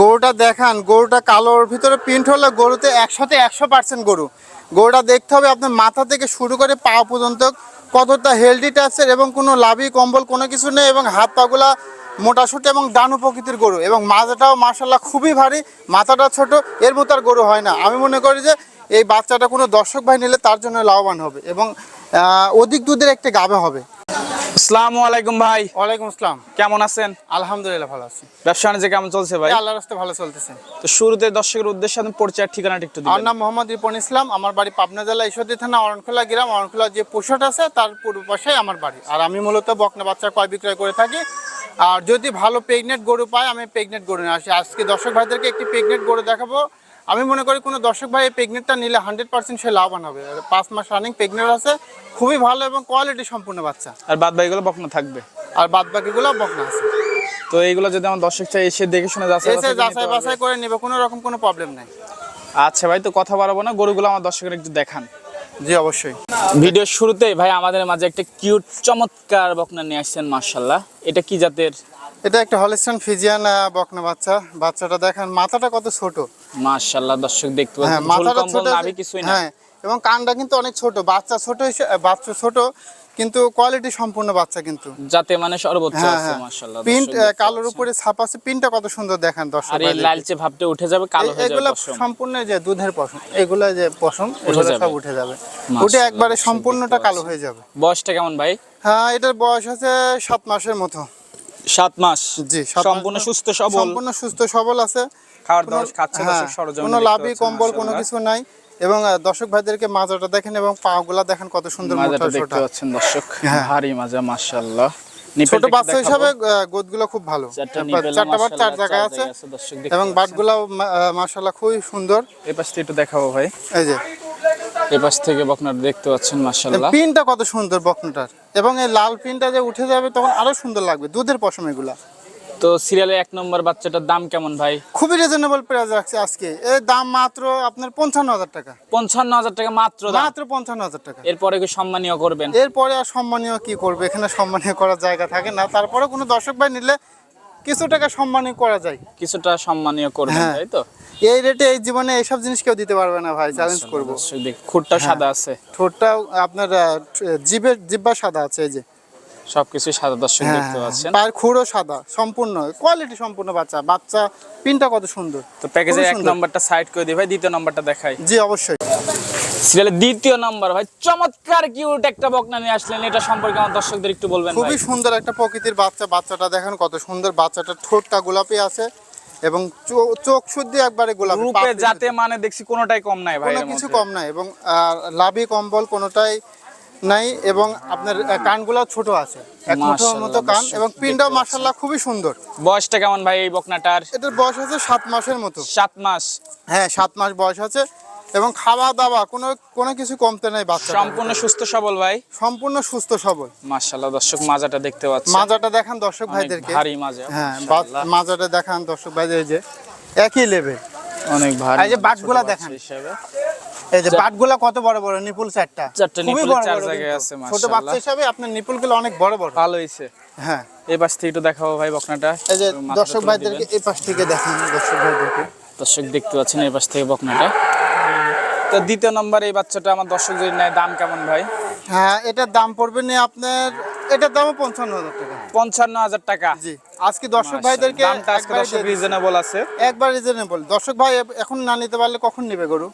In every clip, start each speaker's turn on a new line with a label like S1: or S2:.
S1: গরুটা দেখান, গরুটা কালোর ভিতরে প্রিন্ট হলে গরুতে একশোতে একশো পার্সেন্ট গরু। গরুটা দেখতে হবে আপনার মাথা থেকে শুরু করে পা পর্যন্ত কতটা হেলদি টাচের এবং কোনো লাভি কম্বল, কোনো কিছু নেই এবং হাত পাগুলা মোটাসুটি এবং ডানু প্রকৃতির গরু এবং মাথাটাও মার্শাল্লাহ খুবই ভারী, মাথাটা ছোট, এর মতো আর গরু হয় না। আমি মনে করি যে এই বাচ্চাটা কোনো দর্শক ভাই নিলে তার জন্য লাভবান হবে এবং অধিক দুধের একটা গাবে হবে।
S2: আসসালামু আলাইকুম ভাই।
S1: ওয়ালাইকুম আসসালাম।
S2: কেমন আছেন?
S1: আলহামদুলিল্লাহ ভালো আছি।
S2: ব্যবসা বাণিজ্য কেমন চলছে ভাই?
S1: আল্লাহ রাস্তা ভালো চলতেছে।
S2: তো শুরুতে দর্শকের উদ্দেশ্যে আপনি পরিচয় ঠিকানাটা একটু
S1: আমার
S2: দিবেন
S1: নাম মোহাম্মদ রিপন ইসলাম আমার বাড়ি পাবনা জেলা ঈশ্বরদী থানা অরণখোলা গ্রাম। অরণখোলা যে পোশাট আছে তার পূর্ব পাশে আমার বাড়ি। আর আমি মূলত বকনা বাচ্চা ক্রয় বিক্রয় করে থাকি। আর যদি ভালো প্রেগনেন্ট গরু পাই আমি প্রেগনেন্ট গরু নিয়ে আসি। আজকে দর্শক ভাইদেরকে একটি প্রেগনেন্ট গরু দেখাবো। আমি মনে করি কোনো দর্শক ভাই এই প্রেগনেন্টটা নিলে হান্ড্রেড পার্সেন্ট সে লাভবান হবে। পাঁচ মাস রানিং প্রেগনেন্ট আছে খুবই ভালো এবং কোয়ালিটি সম্পূর্ণ বাচ্চা।
S2: আর বাদ বাকিগুলো বকনা থাকবে।
S1: আর বাদ বাকিগুলো বকনা আছে।
S2: তো এইগুলো যদি আমার দর্শক চাই এসে দেখে শুনে যাচ্ছে
S1: এসে যাচাই বাছাই করে নেবে কোনো রকম কোনো প্রবলেম নাই।
S2: আচ্ছা ভাই তো কথা বাড়াবো না গরুগুলো আমার দর্শকের একটু দেখান।
S1: জি অবশ্যই।
S2: ভিডিওর শুরুতেই ভাই আমাদের মাঝে একটা কিউট চমৎকার বকনা নিয়ে আসছেন মার্শাল্লাহ এটা কি জাতের?
S1: এটা একটা হলিস্টান ফিজিয়ান বকনা বাচ্চা। বাচ্চাটা দেখেন মাথাটা কত ছোট।
S2: মার্শাল্লাহ দর্শক দেখতে
S1: হ্যাঁ
S2: পাচ্ছেন
S1: মাথাটা ছোট
S2: নাভি কিছুই না।
S1: হ্যাঁ এবং কানটা কিন্তু অনেক ছোট। বাচ্চা ছোট বাচ্চা ছোট। কিন্তু কোয়ালিটি সম্পূর্ণ বাচ্চা কিন্তু।
S2: যাতে মানে সর্বোচ্চ
S1: হ্যাঁ
S2: আছে
S1: হ্যাঁ।
S2: মার্শাল্লাহ
S1: প্রিন্ট কালোর উপরে ছাপ আছে প্রিন্টটা কত সুন্দর দেখেন দর্শক
S2: আর এই লালচে ভাবটা উঠে যাবে কালো হয়ে যাবে
S1: এগুলা। সম্পূর্ণ যে দুধের পশম এগুলা যে পশম এগুলো সব উঠে যাবে। উঠে একবারে সম্পূর্ণটা কালো হয়ে যাবে।
S2: বয়সটা কেমন ভাই?
S1: হ্যাঁ এটার বয়স আছে সাত মাসের মতো।
S2: সাত মাস?
S1: জি
S2: সম্পূর্ণ সুস্থ সবল?
S1: সম্পূর্ণ সুস্থ সবল আছে।
S2: খাওয়ার দাওয়ার খাচ্ছে
S1: হ্যাঁ,
S2: দর্শক সরজমিনে
S1: কোনো
S2: দেখতে
S1: লাভি
S2: পাচ্ছেন
S1: কম্বল কোনো কিছু নাই। এবং দর্শক ভাইদেরকে মাজাটা দেখেন এবং পাগুলা দেখেন কত সুন্দর মোটা
S2: দেখতে পাচ্ছেন দর্শক।
S1: হ্যাঁ।
S2: ভারী মাজা মাশাআল্লাহ।
S1: ছোট বাচ্চা হিসাবে গোদগুলো খুব ভালো।
S2: চারটা
S1: বার চার
S2: মাশাআল্লাহ,
S1: জায়গায় আছে। এবং। বাটগুলো মাশাল্লাহ খুবই সুন্দর।
S2: এই পাশ থেকে একটু দেখাবো ভাই।
S1: এই যে।
S2: এই পাশ থেকে বকনার দেখতে পাচ্ছেন মাশাআল্লাহ।
S1: পিনটা কত সুন্দর বকনাটার। এবং এই লাল পিনটা যে উঠে যাবে তখন আরও সুন্দর লাগবে দুধের পশম এগুলা।
S2: তো সিরিয়ালে এক নম্বর বাচ্চাটার দাম কেমন ভাই?
S1: খুবই রিজনেবল প্রাইস রাখছে আজকে। এর দাম মাত্র আপনার পঞ্চান্ন হাজার টাকা।
S2: পঞ্চান্ন হাজার টাকা মাত্র দাম?
S1: মাত্র পঞ্চান্ন হাজার টাকা।
S2: এরপরে কি সম্মানীয় করবেন?
S1: এরপরে আর সম্মানীয় কি করবে? এখানে সম্মানীয় করার জায়গা থাকে না। তারপরে কোনো দর্শক ভাই নিলে কিছু টাকা সম্মানীয় করা যায়।
S2: কিছুটা সম্মানীয় করবেন
S1: হ্যাঁ।
S2: তাই তো?
S1: এই রেটে এই জীবনে এইসব জিনিস কেউ দিতে পারবে না ভাই চ্যালেঞ্জ করব।
S2: খুঁটটা সাদা আছে।
S1: ঠোঁটটাও আপনার জিভের জিব্বা সাদা আছে এই যে।
S2: সবকিছু সাদা দর্শক
S1: হ্যাঁ,
S2: দেখতে পাচ্ছেন।
S1: পায়ের খুঁড়ো সাদা সম্পূর্ণ কোয়ালিটি সম্পূর্ণ বাচ্চা। বাচ্চা পিনটা কত সুন্দর।
S2: তো প্যাকেজের এক। নম্বরটা সাইড করে দিই ভাই দ্বিতীয় নম্বরটা দেখাই।
S1: জি অবশ্যই।
S2: সিরিয়ালের দ্বিতীয় নাম্বার ভাই চমৎকার কিউট একটা বকনা নিয়ে আসলেন। এটা সম্পর্কে আমার দর্শকদের একটু বলবেন
S1: খুবই সুন্দর একটা প্রকৃতির বাচ্চা। বাচ্চাটা দেখেন কত সুন্দর। বাচ্চাটা ঠোঁটটা গোলাপি আছে এবং চোখ শুদ্ধি একবারে গোলাপি।
S2: রূপে যাতে মানে দেখছি কোনোটাই কম নাই ভাই
S1: কোনো কিছু কম নাই এবং লাভি কম্বল কোনোটাই নাই এবং আপনার কানগুলো ছোট আছে। এক মুঠোর মতো কান এবং পিনটাও খুবই সুন্দর।
S2: বয়সটা কেমন ভাই এই বকনাটার?
S1: এটার বয়স আছে সাত মাসের মতো।
S2: সাত মাস।
S1: হ্যাঁ সাত মাস বয়স আছে এবং খাওয়া দাওয়া কোনো কোনো কিছু কমতে নেই বাচ্চা
S2: সম্পূর্ণ সুস্থ সবল ভাই?
S1: সম্পূর্ণ সুস্থ সবল।
S2: মাশাআল্লাহ দর্শক মাজাটা দেখতে পাচ্ছেন
S1: মাজাটা দেখান দর্শক ভাইদেরকে।
S2: ভারী মাজা
S1: হ্যাঁ মাজাটা দেখান দর্শক ভাইদের এই যে একই লেভেল
S2: অনেক ভারী
S1: এই যে বাটগুলা দেখান।
S2: হিসেবে।
S1: এই যে বাটগুলা কত বড় বড় নিপুল চারটা?
S2: চারটা নিপুল চার জায়গায়। আছে,
S1: ছোট বাচ্চা হিসাবে আপনার নিপুলগুলো অনেক বড় বড়।
S2: ভালো হয়েছে
S1: হ্যাঁ।
S2: এই পাশ থেকে একটু ভাই বকনাটা।
S1: এই যে দর্শক ভাইদেরকে এই পাশ থেকে দেখান দর্শক ভাইদেরকে।
S2: দর্শক দেখতে পাচ্ছেন এই পাশ থেকে বকনাটা। তো দ্বিতীয় নম্বর এই বাচ্চাটা আমার দর্শক যদি নেয় দাম কেমন ভাই?
S1: হ্যাঁ এটার দাম পড়বে না আপনার এটার দাম পঞ্চান্ন হাজার টাকা।
S2: পঞ্চান্ন হাজার টাকা।
S1: জি আজকে দর্শক ভাইদেরকে
S2: দামটা আজকে দর্শক রিজনেবল আছে।
S1: একবার রিজনেবল দর্শক ভাই এখন না নিতে পারলে কখন নেবে গরু?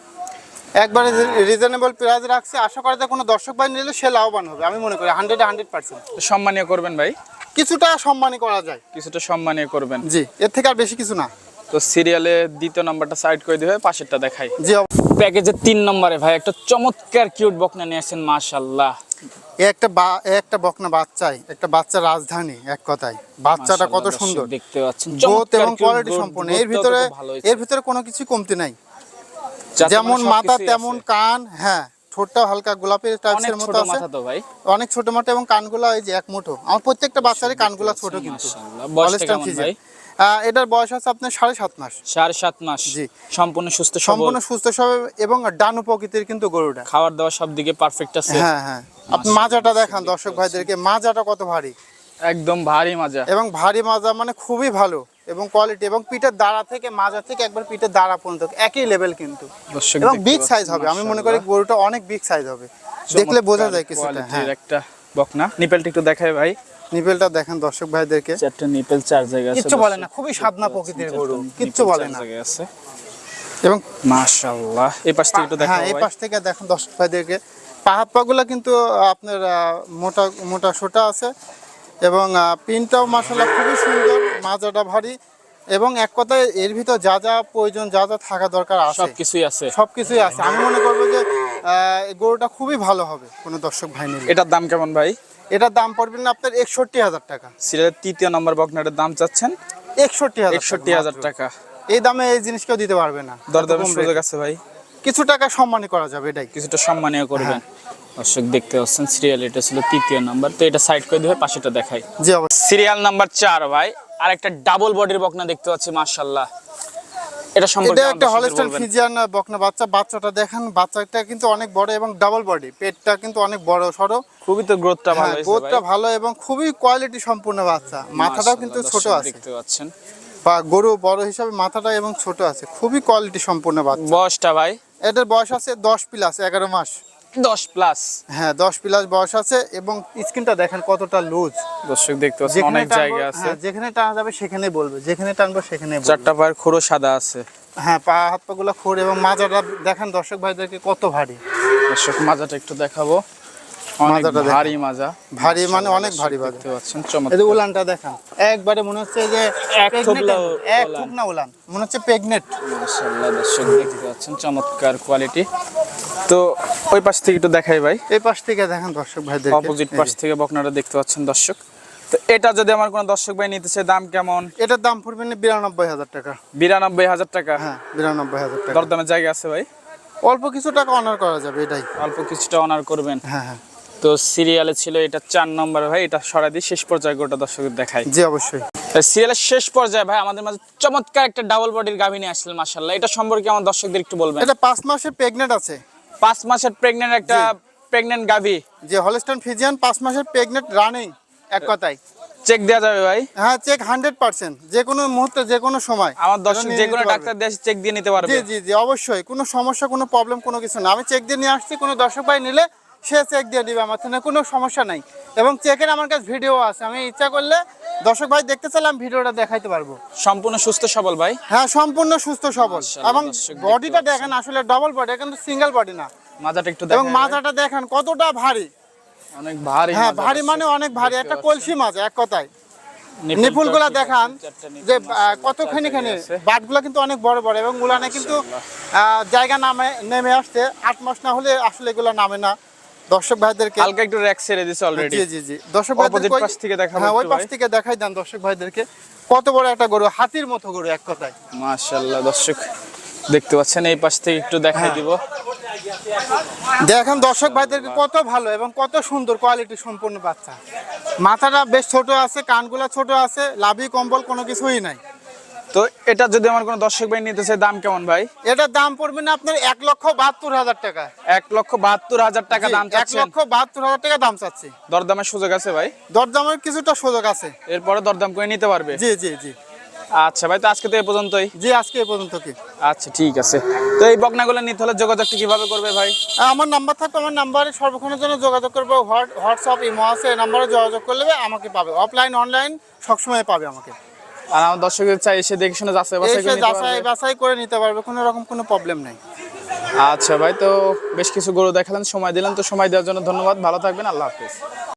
S1: একবারে রিজনেবল প্রাইস রাখছে। আশা করা যায় কোনো দর্শক ভাই নিলে সে লাভবান হবে। আমি মনে করি হান্ড্রেড হান্ড্রেড পার্সেন্ট
S2: সম্মানীয় করবেন ভাই?
S1: কিছুটা সম্মানই করা যায়।
S2: কিছুটা সম্মানীয় করবেন।
S1: জি এর থেকে আর বেশি কিছু না।
S2: তো সিরিয়ালে দ্বিতীয় নম্বরটা সাইড করে দিবে পাশেরটা দেখাই।
S1: জি
S2: প্যাকেজের তিন নম্বরে ভাই একটা চমৎকার কিউট বকনা নিয়ে আসছেন মাশাল্লাহ
S1: একটা একটা বকনা বাচ্চাই একটা বাচ্চা রাজধানী এক কথায়। বাচ্চাটা কত সুন্দর।
S2: দেখতে পাচ্ছেন
S1: এবং কোয়ালিটি সম্পূর্ণ এর ভিতরে এর ভিতরে কোনো কিছু কমতি নাই। যেমন
S2: মানে
S1: মাথা তেমন কান হ্যাঁ ঠোঁটটাও হালকা গোলাপি
S2: অনেক
S1: টাইপসের মতো আছে।
S2: মাথা
S1: অনেক ছোট মোটো এবং কানগুলো এই যে এক মুঠো। আমার প্রত্যেকটা বাচ্চারই কানগুলো ছোট কিন্তু। এটার বয়স আছে আপনার সাড়ে সাত মাস।
S2: সাড়ে সাত মাস।
S1: জি।
S2: সম্পূর্ণ সুস্থ
S1: সম্পূর্ণ সুস্থ সবল এবং ডানু প্রকৃতির কিন্তু গরুটা।
S2: খাবার দাবার সব দিকে পারফেক্ট আছে।
S1: হ্যাঁ হ্যাঁ। আপনি মাজাটা দেখান দর্শক ভাইদেরকে। মাজাটা কত ভারী?
S2: একদম ভারী মাজা।
S1: এবং ভারী মাজা মানে খুবই ভালো। এবং কোয়ালিটি এবং পিঠের দাঁড়া থেকে মাজা থেকে একবার পিঠের দাঁড়া পর্যন্ত একই লেভেল কিন্তু। এবং বিগ সাইজ হবে। আমি মনে করি গরুটা অনেক বিগ সাইজ হবে। দেখলে বোঝা যায় কিছুটা হ্যাঁ।
S2: একটা বকনা। নিপেলটা একটু দেখায় ভাই।
S1: নিপেলটা দেখেন দর্শক ভাইদেরকে।
S2: চারটা নিপেল চার জায়গা আছে।
S1: কিচ্ছু বলে না খুবই সাধনা প্রকৃতির গরু কিচ্ছু বলে না।
S2: জায়গায় আছে।
S1: এবং
S2: মাশাআল্লাহ এই পাশ থেকে একটু দেখাও
S1: হ্যাঁ এই পাশ থেকে দেখেন দর্শক ভাইদেরকে। পা হাত পাগুলো কিন্তু আপনার মোটা মোটা সোটা আছে। এবং পিনটাও মাসাল্লাহ খুবই সুন্দর মাজাটা ভারী এবং এক কথায় এর ভিতর যা যা প্রয়োজন যা যা থাকা দরকার আছে
S2: সবকিছুই আছে।
S1: সবকিছুই আছে। আমি মনে করব যে গরুটা খুবই ভালো হবে কোনো দর্শক ভাই নিলে।
S2: এটার দাম কেমন ভাই?
S1: এটার দাম পড়বে না আপনার একষট্টি হাজার টাকা।
S2: সিরিয়ালের তৃতীয় নম্বর বকনাটার দাম চাচ্ছেন?
S1: একষট্টি হাজার
S2: একষট্টি হাজার টাকা।
S1: এই দামে এই জিনিস কেউ দিতে পারবে না।
S2: দরদামের সুযোগ আছে ভাই।
S1: কিছু টাকা সম্মানই করা যাবে এটাই।
S2: কিছুটা সম্মানীয় করবেন। দর্শক দেখতে পাচ্ছেন সিরিয়াল এটা ছিল তৃতীয় নাম্বার তো এটা সাইড করে দিয়ে পাশেটা দেখাই।
S1: জি
S2: সিরিয়াল নাম্বার চার ভাই। আর একটা ডাবল বডির বকনা দেখতে পাচ্ছি মাশাল্লাহ এটা সম্পর্কে
S1: এটা একটা হলস্টাইন বকনা বাচ্চা। বাচ্চাটা দেখেন বাচ্চাটা কিন্তু অনেক বড় এবং ডাবল বডি পেটটা কিন্তু অনেক বড় সড়ো
S2: খুবই তো গ্রোথটা ভালো
S1: হ্যাঁ
S2: হয়েছে
S1: ভালো এবং খুবই কোয়ালিটি সম্পূর্ণ বাচ্চা। মাথাটাও কিন্তু ছোট আছে।
S2: দেখতে পাচ্ছেন।
S1: বা গরু বড় হিসাবে মাথাটা এবং ছোট আছে। খুবই কোয়ালিটি সম্পূর্ণ বাচ্চা।
S2: বয়সটা ভাই?
S1: এটার বয়স আছে দশ প্লাস এগারো মাস।
S2: দশ প্লাস
S1: হ্যাঁ দশ প্লাস বয়স আছে এবং স্কিনটা দেখেন কতটা লুজ
S2: দর্শক দেখতে পাচ্ছেন অনেক জায়গা আছে।
S1: যেখানে টানা যাবে সেখানে বলবে যেখানে টানবো সেখানে।
S2: চারটা পায়ের খুঁড়ো সাদা আছে।
S1: হ্যাঁ পা হাত পা গুলো খোর এবং মাজাটা দেখেন দর্শক ভাইদেরকে কত ভারী।
S2: দর্শক মাজাটা একটু দেখাবো।
S1: মাজাটা
S2: ভারী মাজা।
S1: ভারী মানে অনেক
S2: দর্শক
S1: ভারী মাজা।
S2: দেখতে পাচ্ছেন
S1: এই উলানটা দেখান একবারে মনে হচ্ছে যে
S2: এক
S1: pregnant এক। না উলান মনে হচ্ছে প্রেগনেন্ট
S2: মাশাআল্লাহ দর্শক দেখতে পাচ্ছেন চমৎকার কোয়ালিটি তো ওই পাশ থেকে একটু দেখাই ভাই।
S1: এই পাশ থেকে দেখেন দর্শক ভাইদের
S2: অপোজিট পাশ থেকে বকনাটা দেখতে পাচ্ছেন দর্শক। তো এটা যদি আমার কোনো দর্শক ভাই নিতে চায় দাম কেমন?
S1: এটার দাম পড়বে না বিরানব্বই হাজার টাকা।
S2: বিরানব্বই হাজার টাকা?
S1: হ্যাঁ বিরানব্বই হাজার টাকা।
S2: দরদামের জায়গা আছে ভাই?
S1: অল্প কিছু টাকা অনার করা যাবে এটাই।
S2: অল্প কিছুটা অনার করবেন।
S1: হ্যাঁ হ্যাঁ।
S2: তো সিরিয়ালে ছিল এটা চার নম্বর ভাই এটা সরাই দিয়ে শেষ পর্যায়ে গোটা দর্শকের দেখাই।
S1: জি অবশ্যই।
S2: সিরিয়ালের শেষ পর্যায়ে ভাই আমাদের মাঝে চমৎকার একটা ডাবল বডির গাভী নিয়ে আসলেন মাশাল্লাহ এটা সম্পর্কে আমার দর্শকদের একটু বলবেন।
S1: এটা পাঁচ মাসের প্রেগনেন্ট আছে।
S2: পাঁচ মাসের প্রেগনেন্ট একটা প্রেগনেন্ট গাভী।
S1: যে হলস্টন ফিজিয়ান পাঁচ মাসের প্রেগনেন্ট রানিং এক কথায়।
S2: চেক দেওয়া যাবে ভাই।
S1: হ্যাঁ চেক হান্ড্রেড পার্সেন্ট যে কোনো মুহূর্তে যে কোনো সময়।
S2: আমার দর্শক যে কোনো ডাক্তার দিয়ে চেক দিয়ে নিতে পারবে।
S1: জি জি জি অবশ্যই। কোনো সমস্যা কোনো প্রবলেম কোনো কিছু না। আমি চেক দিয়ে নিয়ে আসছি। কোনো দর্শক ভাই নিলে সে চেক দিয়ে দিবে আমার থেকে কোনো সমস্যা নাই। এবং চেকের আমার কাছে ভিডিও আছে আমি ইচ্ছা করলে দর্শক ভাই দেখতে চাইলে আমি ভিডিওটা দেখাইতে পারব।
S2: সম্পূর্ণ সুস্থ সবল ভাই?
S1: হ্যাঁ সম্পূর্ণ সুস্থ সবল। এবং বডিটা দেখেন আসলে ডবল বডি কিন্তু সিঙ্গেল বডি না।
S2: মাজাটা একটু
S1: এবং মাথাটা দেখেন কতটা ভারী।
S2: অনেক ভারী
S1: হ্যাঁ ভারী মানে অনেক ভারী একটা কলসি মাছ এক কথায়।
S2: নিপুল
S1: নিপুলগুলা দেখান যে কতখানি খানি বাটগুলো কিন্তু অনেক বড় বড় এবং উলানে কিন্তু জায়গা নামে নেমে আসছে। আট মাস না হলে আসলে এগুলো নামে না। দর্শক ভাইদেরকে
S2: হালকা একটু র্যাক ছেড়ে দিছে অলরেডি
S1: জি জি জি। দর্শক ওই-
S2: পাশ থেকে দেখাবো
S1: হ্যাঁ ওই পাশ থেকে দেখাই দেন দর্শক ভাইদেরকে। কত বড় একটা গরু হাতির মতো গরু এক কথায়।
S2: মাশাআল্লাহ দর্শক দেখতে পাচ্ছেন এই পাশ থেকে একটু দেখাই
S1: হ্যাঁ।
S2: দিব।
S1: দেখেন দর্শক ভাইদেরকে কত ভালো এবং কত সুন্দর কোয়ালিটি সম্পূর্ণ বাচ্চা। মাথাটা বেশ ছোট আছে কানগুলা ছোট আছে লাভি কম্বল কোনো কিছুই নাই।
S2: তো এটা যদি আমার কোনো দর্শক ভাই নিতে চায় দাম কেমন ভাই?
S1: এটার দাম পড়বে না আপনার এক লক্ষ বাহাত্তর হাজার টাকা।
S2: এক লক্ষ বাহাত্তর হাজার টাকা দাম
S1: এক লক্ষ বাহাত্তর হাজার টাকা দাম চাচ্ছি।
S2: দরদামের সুযোগ আছে ভাই?
S1: দরদামের কিছুটা সুযোগ আছে।
S2: এরপরে দরদাম করে নিতে পারবে?
S1: জি জি জি।
S2: আচ্ছা ভাই তো আজকে তো এ পর্যন্তই।
S1: জি আজকে এ পর্যন্ত কি?
S2: আচ্ছা ঠিক আছে। তো এই বকনাগুলো নিতে হলে যোগাযোগটা কীভাবে করবে ভাই?
S1: আমার নাম্বার থাকবে আমার নাম্বারে সর্বক্ষণের জন্য যোগাযোগ করব। হোয়াট- হোয়াটসঅ্যাপ ইমো আছে এই নাম্বারে যোগাযোগ করলে আমাকে পাবে। অফলাইন অনলাইন সবসময় পাবে আমাকে।
S2: আর আমার দর্শকদের চাই এসে দেখে শুনে যাচাই বাছাই করে
S1: যাচাই। বাছাই করে নিতে পারবে কোনো রকম কোনো প্রবলেম নেই
S2: আচ্ছা ভাই তো বেশ কিছু গরু দেখালেন সময় দিলেন তো সময় দেওয়ার জন্য ধন্যবাদ ভালো থাকবেন আল্লাহ হাফিজ